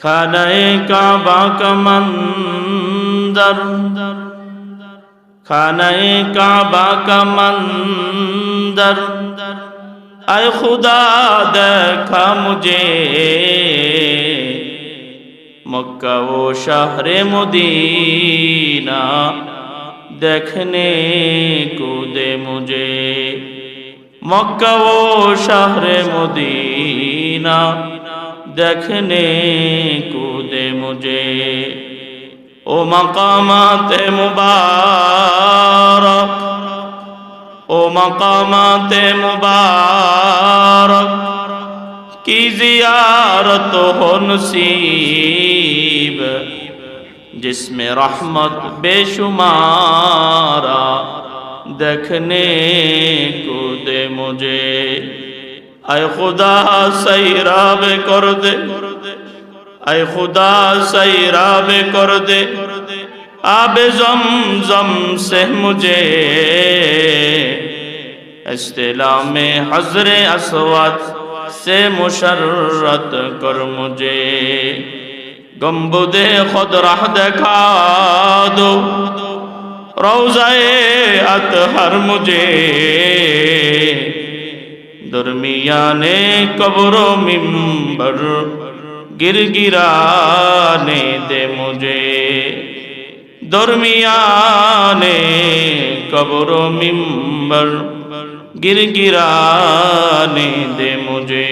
খানায় কাবা কমন্দর খানায় কাবা কমন্দর আয় খুদা, দেখা মুঝে। মক্কা ও শহরে মদিনা, দেখনে কো দে মুঝে। মক্কা ও শহরে মদিনা देखने को मुझे। ओ मकामात मुबारक, ओ मकामात मुबारक, की जियारत हो नसीब, जिसमें रहमत बेशुमारा देखने को मुझे। اے خدا سیرا میں کر دے اے خدا سیرا میں کر دے آب زمزم سے مجھے اصطلاح میں حضر اسود سے مشرت کر مجھے گمبد خود راہ دکھا دو روزہ اطہر مجھے दरमियाने कब्र मिंबर गिर गिराने दे मुझे। दरमियाने कब्र मिंबर गिर गिराने दे मुझे।